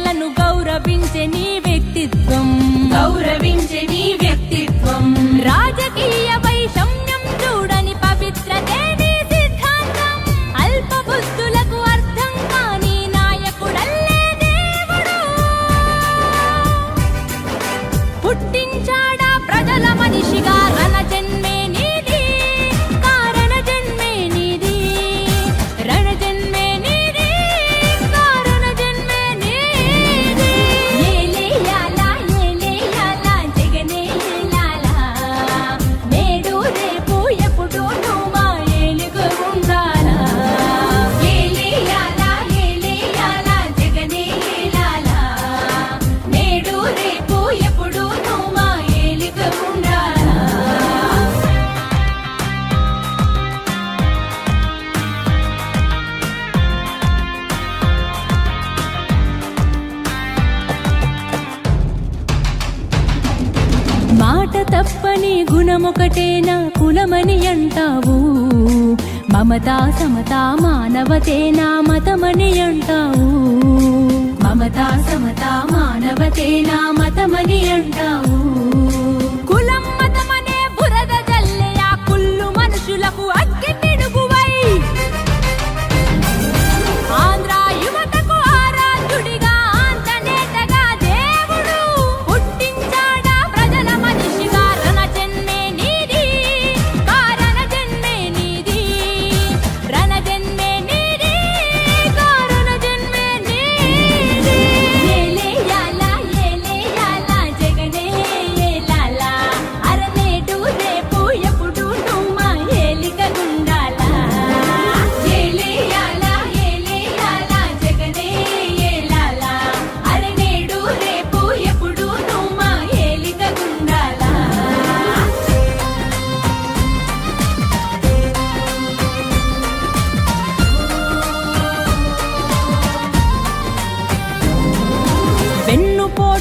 కళలను గౌరవించే నీ వ్యక్తిత్వం. గౌరవించే నీ don't know మాట తప్పని గుణమొకటేనా కులమని అంటావు? మమత సమత మానవతే నా మతమని అంటావు? మమత సమత మానవతే నా మతమని అంటావు?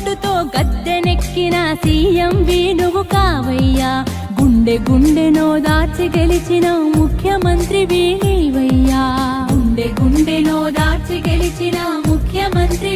ఓటుతో గద్దెనెక్కిన సీఎం వేణువు కావయ్యా. గుండె గుండెనో దాచి గెలిచిన ముఖ్యమంత్రి వేణీవయ్యా గుండె గుండెనో దాచి గెలిచిన ముఖ్యమంత్రి